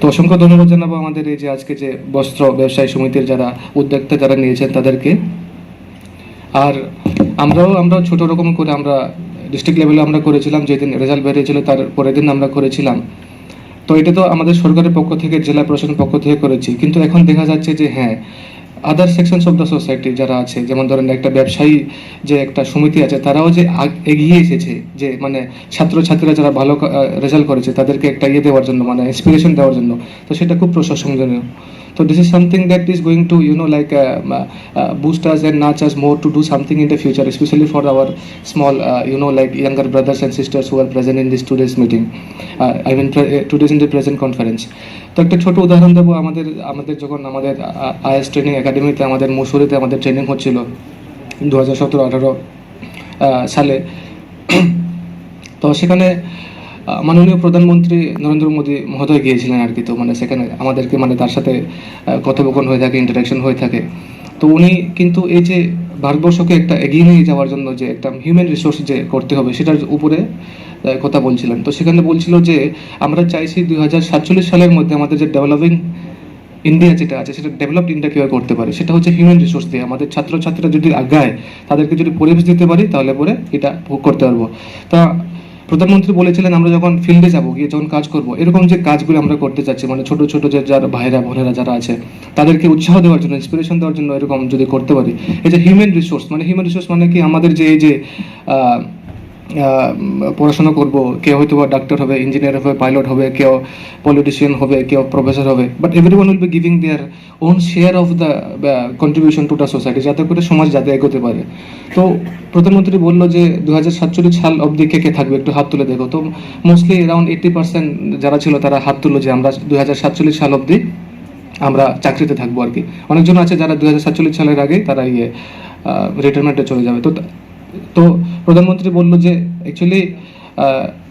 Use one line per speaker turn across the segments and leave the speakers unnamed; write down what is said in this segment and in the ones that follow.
তো অসংখ্য ধন্যবাদ জানাব আমাদের এই যে আজকে যে বস্ত্র ব্যবসায়ী সমিতির যারা উদ্যোক্তা যারা নিয়েছেন তাদেরকে। আর আমরাও আমরা ছোট রকম করে আমরা ডিস্ট্রিক্ট লেভেলে আমরা করেছিলাম, যেদিন রেজাল্ট বেরিয়েছিল তার পরের দিন আমরা করেছিলাম। তো এটা তো আমাদের সরকারের পক্ষ থেকে, জেলা প্রশাসনের পক্ষ থেকে করেছি। কিন্তু এখন দেখা যাচ্ছে যে হ্যাঁ other sections of the society যারা আছে, যেমন ধরেন একটা ব্যবসায়ী যে একটা সমিতি আছে, তারাও যে এগিয়ে এসেছে, যে মানে ছাত্রছাত্রীরা যারা ভালো রেজাল্ট করেছে, তাদেরকে একটা ইয়ে দেওয়ার জন্য মানে ইন্সপিরেশন দেওয়ার জন্য, তো সেটা খুব প্রশংসনীয় তো this is something that is going to you know like boost us and nudge us more to do something in the future specially for our small you know like younger brothers and sisters who are present in this today's meeting uh, I mean uh, today's in the present conference. তো একটা ছোট উদাহরণ দেবো আমাদের আমাদের যখন আমাদের is training একাডেমিতে আমাদের মুসুরিতে আমাদের ট্রেনিং হচ্ছিল দু হাজার সতেরো আঠারো সালে। তো সেখানে মাননীয় প্রধানমন্ত্রী নরেন্দ্র মোদী মহোদয় গিয়েছিলেন আর কি, তো মানে সেখানে আমাদেরকে মানে তার সাথে কথোপকথন হয়ে থাকে ইন্টারাকশন হয়ে থাকে। তো উনি কিন্তু এই যে ভারতবর্ষকে একটা এগিয়ে নিয়ে যাওয়ার জন্য যে একটা হিউম্যান রিসোর্স যে করতে হবে, সেটার উপরে কথা বলছিলেন। তো সেখানে বলছিল যে আমরা চাইছি দুই হাজার সাতচল্লিশ সালের মধ্যে আমাদের যে ডেভেলপিং ইন্ডিয়া যেটা আছে, সেটা ডেভেলপড ইন্ডিয়া কীভাবে করতে পারে, সেটা হচ্ছে হিউম্যান রিসোর্স দিয়ে। আমাদের ছাত্রছাত্রীরা যদি আগায়, তাদেরকে যদি পরিবেশ দিতে পারি, তাহলে পরে এটা ভোগ করতে পারব। তা প্রধানমন্ত্রী বলেছিলেন, আমরা যখন ফিল্ডে যাব, গিয়ে যখন কাজ করব, এরকম যে কাজগুলো আমরা করতে চাচ্ছি মানে ছোট ছোট যে যার ভাইরা, বোনেরা যারা আছে, তাদেরকে উৎসাহ দেওয়ার জন্য ইন্সপিরেশন দেওয়ার জন্য এরকম যদি করতে পারি এই যে হিউম্যান রিসোর্স মানে হিউম্যান রিসোর্স মানে কি আমাদের যে এই যে পড়াশোনা করব, কেউ হয়তো বা ডাক্তার হবে ইঞ্জিনিয়ার হবে পাইলট হবে, কেউ পলিটিশিয়ান হবে, কেউ প্রফেসর হবে but every one will be giving their own share of the contribution to the society যাতে করে সমাজ যাতে এগোতে পারে। তো প্রধানমন্ত্রী বলল যে দু হাজার সাতচল্লিশ সাল অবধি কে কে থাকবে, একটু হাত তুলে দেখো। তো মোস্টলি অ্যারাউন্ড এইটি পার্সেন্ট যারা ছিল, তারা হাত তুললো যে, আমরা দু হাজার সাতচল্লিশ সাল অবধি আমরা চাকরিতে থাকব আর কি। অনেকজন আছে যারা দু হাজার সাতচল্লিশ সালের আগেই তারা ইয়ে রিটায়ারমেন্টে চলে যাবে। তো তো প্রধানমন্ত্রী বলল যে actually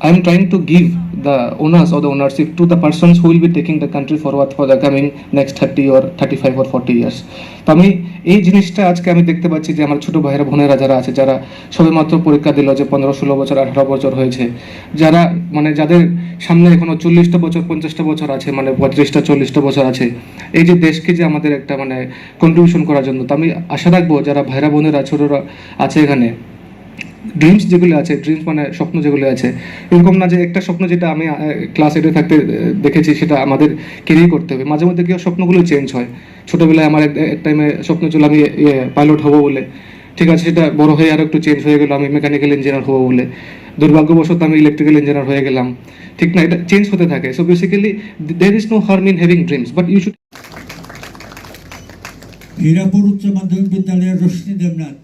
I am trying to give the owners or the ownership to the persons who will be taking the country forward for the coming next thirty or thirty five or forty years তো আমি এই জিনিসটা আজকে আমি দেখতে পাচ্ছি যে, আমার ছোট ভাইয়েরা, বোনেরা যারা আছে, যারা সবেমাত্র পরীক্ষা দিল যে, পনেরো, ষোলো বছর, আঠারো বছর হয়েছে, যারা মানে যাদের সামনে এখনও চল্লিশটা বছর, পঞ্চাশটা বছর আছে মানে পঁয়ত্রিশটা চল্লিশটা বছর আছে, এই যে দেশকে যে আমাদের একটা মানে কন্ট্রিবিউশন করার জন্য, তো আমি আশা রাখব যারা ভাইরা বোনেরা, ছোটরা আছে এখানে ড্রিমস যেগুলো আছে ড্রিমস মানে স্বপ্ন যেগুলো আছে, এরকম না যে একটা স্বপ্ন যেটা আমি ক্লাস এইটে থাকতে দেখেছি সেটা আমাদের কেরিয়ে করতে হবে। মাঝে মধ্যে কি স্বপ্নগুলো চেঞ্জ হয়। ছোটবেলায় আমার এক টাইমে স্বপ্ন ছিল আমি পাইলট হব বলে। ঠিক আছে, সেটা বড় হয়ে আর একটু চেঞ্জ হয়ে গেল, আমি মেকানিক্যাল ইঞ্জিনিয়ার হব বলে। দুর্ভাগ্যবশত আমি ইলেকট্রিক্যাল ইঞ্জিনিয়ার হয়ে গেলাম। ঠিক না, এটা চেঞ্জ হতে থাকে। So basically there is no harm in having dreams but you should
Hirapur উচ্চ মাধ্যমিক বিদ্যালয়ের রশ্মি দেবনাথ